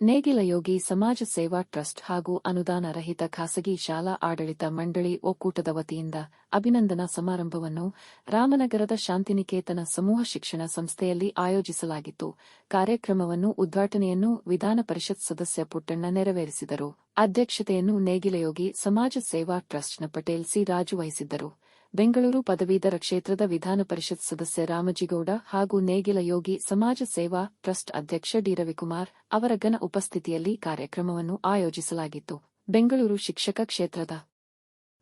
ನೇಗಿಲ ಯೋಗಿ ಸಮಾಜ ಸೇವಾ ಟ್ರಸ್ಟ್ ಹಾಗೂ ಅನುದಾನ ರಹಿತ ಖಾಸಗಿ ಶಾಲಾ ಆಡಳಿತ ಮಂಡಳಿ ಒಕ್ಕೂಟದ ವತಿಯಿಂದ ಅಭಿನಂದನಾ ಸಮಾರಂಭವನ್ನು ರಾಮನಗರದ ಶಾಂತಿನಿಕೇತನ ಸಮೂಹ ಶಿಕ್ಷಣ ಸಂಸ್ಥೆಯಲ್ಲಿ ಆಯೋಜಿಸಲಾಗಿತ್ತು. ಕಾರ್ಯಕ್ರಮವನ್ನು ಉದ್ಘಾಟನೆಯನ್ನು ವಿಧಾನ ಪರಿಷತ್ ಸದಸ್ಯ ಪುಟ್ಟಣ್ಣ ನೆರವೇರಿಸಿದರು. ಅಧ್ಯಕ್ಷತೆಯನ್ನು ನೇಗಿಲಯೋಗಿ ಸಮಾಜ ಸೇವಾ ಟ್ರಸ್ಟ್ನ ಪಟೇಲ್ ಸಿ ರಾಜು ವಹಿಸಿದ್ದರು. ಬೆಂಗಳೂರು ಪದವೀಧರ ಕ್ಷೇತ್ರದ ವಿಧಾನ ಪರಿಷತ್ ಸದಸ್ಯ ರಾಮಜಿಗೌಡ ಹಾಗೂ ನೇಗಿಲ ಯೋಗಿ ಸಮಾಜ ಸೇವಾ ಟ್ರಸ್ಟ್ ಅಧ್ಯಕ್ಷ ಡಿ ರವಿಕುಮಾರ್ ಅವರ ಘನ ಉಪಸ್ಥಿತಿಯಲ್ಲಿ ಕಾರ್ಯಕ್ರಮವನ್ನು ಆಯೋಜಿಸಲಾಗಿತ್ತು. ಬೆಂಗಳೂರು ಶಿಕ್ಷಕ ಕ್ಷೇತ್ರದ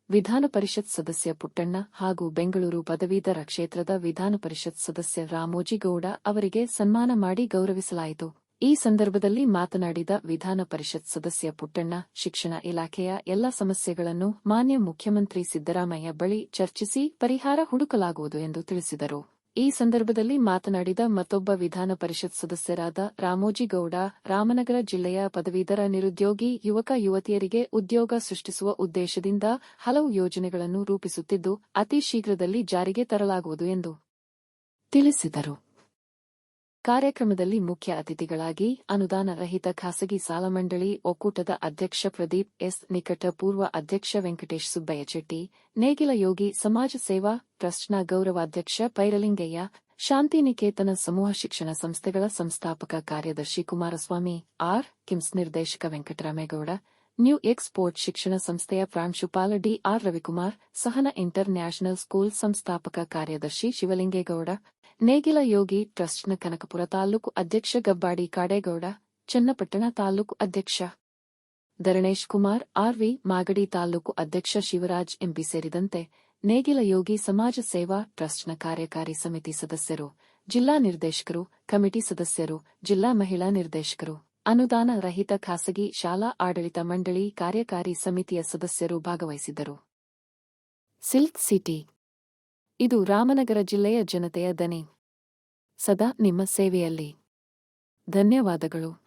ವಿಧಾನ ಪರಿಷತ್ ಸದಸ್ಯ ಪುಟ್ಟಣ್ಣ ಹಾಗೂ ಬೆಂಗಳೂರು ಪದವೀಧರ ಕ್ಷೇತ್ರದ ವಿಧಾನ ಪರಿಷತ್ ಸದಸ್ಯ ರಾಮೋಜಿಗೌಡ ಅವರಿಗೆ ಸನ್ಮಾನ ಮಾಡಿ ಗೌರವಿಸಲಾಯಿತು. ಈ ಸಂದರ್ಭದಲ್ಲಿ ಮಾತನಾಡಿದ ವಿಧಾನ ಪರಿಷತ್ ಸದಸ್ಯ ಪುಟ್ಟಣ್ಣ, ಶಿಕ್ಷಣ ಇಲಾಖೆಯ ಎಲ್ಲ ಸಮಸ್ಯೆಗಳನ್ನು ಮಾನ್ಯ ಮುಖ್ಯಮಂತ್ರಿ ಸಿದ್ದರಾಮಯ್ಯ ಬಳಿ ಚರ್ಚಿಸಿ ಪರಿಹಾರ ಹುಡುಕಲಾಗುವುದು ಎಂದು ತಿಳಿಸಿದರು. ಈ ಸಂದರ್ಭದಲ್ಲಿ ಮಾತನಾಡಿದ ಮತ್ತೊಬ್ಬ ವಿಧಾನ ಪರಿಷತ್ ಸದಸ್ಯರಾದ ರಾಮೋಜಿಗೌಡ ರಾಮನಗರ ಜಿಲ್ಲೆಯ ಪದವೀಧರ ನಿರುದ್ಯೋಗಿ ಯುವಕ ಯುವತಿಯರಿಗೆ ಉದ್ಯೋಗ ಸೃಷ್ಟಿಸುವ ಉದ್ದೇಶದಿಂದ ಹಲವು ಯೋಜನೆಗಳನ್ನು ರೂಪಿಸುತ್ತಿದ್ದು, ಅತಿ ಶೀಘ್ರದಲ್ಲಿ ಜಾರಿಗೆ ತರಲಾಗುವುದು ಎಂದು ತಿಳಿಸಿದರು. ಕಾರ್ಯಕ್ರಮದಲ್ಲಿ ಮುಖ್ಯ ಅತಿಥಿಗಳಾಗಿ ಅನುದಾನ ರಹಿತ ಖಾಸಗಿ ಸಾಲ ಮಂಡಳಿ ಒಕ್ಕೂಟದ ಅಧ್ಯಕ್ಷ ಪ್ರದೀಪ್ ಎಸ್ ನಿಕಟ ಪೂರ್ವ ಅಧ್ಯಕ್ಷ ವೆಂಕಟೇಶ್ ಸುಬ್ಬಯ್ಯ ಚೆಟ್ಟಿ, ನೇಗಿಲ ಯೋಗಿ ಸಮಾಜ ಸೇವಾ ಟ್ರಸ್ಟ್ನ ಗೌರವಾಧ್ಯಕ್ಷ ಪೈರಲಿಂಗಯ್ಯ, ಶಾಂತಿನಿಕೇತನ ಸಮೂಹ ಶಿಕ್ಷಣ ಸಂಸ್ಥೆಗಳ ಸಂಸ್ಥಾಪಕ ಕಾರ್ಯದರ್ಶಿ ಕುಮಾರಸ್ವಾಮಿ, ಆರ್ ಕಿಮ್ಸ್ ನಿರ್ದೇಶಕ ವೆಂಕಟರಾಮೇಗೌಡ, ನ್ಯೂ ಎಕ್ಸ್ಪೋರ್ಟ್ ಶಿಕ್ಷಣ ಸಂಸ್ಥೆಯ ಪ್ರಾಂಶುಪಾಲ D R Ravikumar, Sahana international school ಸಂಸ್ಥಾಪಕ ಕಾರ್ಯದರ್ಶಿ ಶಿವಲಿಂಗೇಗೌಡ ನೇಗಿಲ ಯೋಗಿ ಟ್ರಸ್ಟ್ನ ಕನಕಪುರ ತಾಲೂಕು ಅಧ್ಯಕ್ಷ ಗಬ್ಬಾಡಿ ಕಾಡೇಗೌಡ, ಚನ್ನಪಟ್ಟಣ ತಾಲೂಕು ಅಧ್ಯಕ್ಷ ಧರಣೇಶ್ ಕುಮಾರ್ ಆರ್ವಿ ಮಾಗಡಿ ತಾಲೂಕು ಅಧ್ಯಕ್ಷ ಶಿವರಾಜ್ ಎಂಪಿ ಸೇರಿದಂತೆ ನೇಗಿಲ ಯೋಗಿ ಸಮಾಜ ಸೇವಾ ಟ್ರಸ್ಟ್ನ ಕಾರ್ಯಕಾರಿ ಸಮಿತಿ ಸದಸ್ಯರು, ಜಿಲ್ಲಾ ನಿರ್ದೇಶಕರು, ಕಮಿಟಿ ಸದಸ್ಯರು, ಜಿಲ್ಲಾ ಮಹಿಳಾ ನಿರ್ದೇಶಕರು, ಅನುದಾನ ರಹಿತ ಖಾಸಗಿ ಶಾಲಾ ಆಡಳಿತ ಮಂಡಳಿ ಕಾರ್ಯಕಾರಿ ಸಮಿತಿಯ ಸದಸ್ಯರು ಭಾಗವಹಿಸಿದ್ದರು. ಸಿಲ್ಕ್ ಸಿಟಿ ಇದು ರಾಮನಗರ ಜಿಲ್ಲೆಯ ಜನತೆಯ ದನಿ. ಸದಾ ನಿಮ್ಮ ಸೇವೆಯಲ್ಲಿ. ಧನ್ಯವಾದಗಳು.